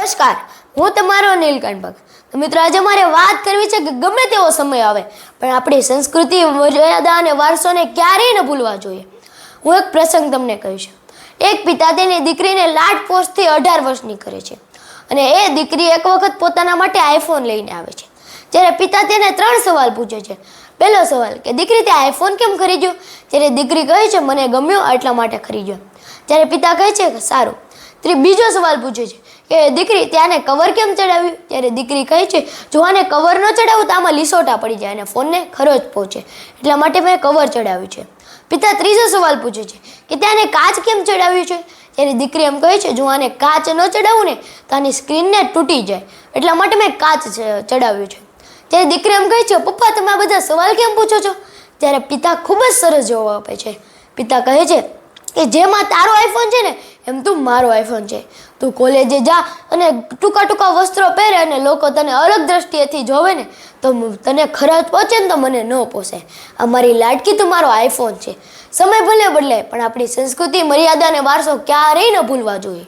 નમસ્કાર, હું તમારો નીલકંઠ ભગત તો મિત્રો, આજે મારે વાત કરવી છે કે ગમે તેવો સમય આવે, પણ આપણી સંસ્કૃતિ, મર્યાદા અને વારસોને ક્યારેય ન ભૂલવા જોઈએ. હું એક પ્રસંગ તમને કહીશ. એક પિતા તેની દીકરીને લાટ પોસ્ટથી અઢાર વર્ષની કરે છે અને એ દીકરી એક વખત પોતાના માટે આઈફોન લઈને આવે છે. જ્યારે પિતા તેને ત્રણ સવાલ પૂછે છે. પહેલો સવાલ કે, દીકરી, તે આઈફોન કેમ ખરીદ્યો? ત્યારે દીકરી કહે છે, મને ગમ્યો એટલા માટે ખરીદ્યો. જ્યારે પિતા કહે છે કે, સારું બીજો સવાલ પૂછે છે કે દીકરી ત્યાંને કવર કેમ ચડાવ્યું? ત્યારે દીકરી કહે છે, જો આને કવર ન ચડાવું તો આમાં લીસોટા પડી જાય અને ફોનને ખરોચ પહોંચે. એટલા માટે મેં કવર ચડાવ્યું છે. પિતા ત્રીજો સવાલ પૂછે છે કે ત્યાંને કાચ કેમ ચડાવ્યું છે? ત્યારે દીકરી એમ કહે છે, જો આને કાચ ન ચડાવું ને તો આની સ્ક્રીનને તૂટી જાય. એટલા માટે મેં કાચ ચડાવ્યું છે. ત્યારે દીકરી એમ કહે છે, પપ્પા, તમે આ બધા સવાલ કેમ પૂછો છો? ત્યારે પિતા ખૂબ જ સરસ જવાબ આપે છે. પિતા કહે છે કે જેમાં તારો આઈફોન છે ને એમ તું મારો આઈફોન છે. તું કોલેજે જા અને ટૂંકા ટૂંકા વસ્ત્રો પહેરે અને લોકો તને અલગ દ્રષ્ટિએથી જોવે ને, તો તને ખરાબ પહોંચે ને તો મને ન પોસે. આ મારી લાડકી તું મારો આઈફોન છે. સમય ભલે બદલે પણ આપણી સંસ્કૃતિ મર્યાદા અને વારસો ક્યારેય ન ભૂલવા જોઈએ.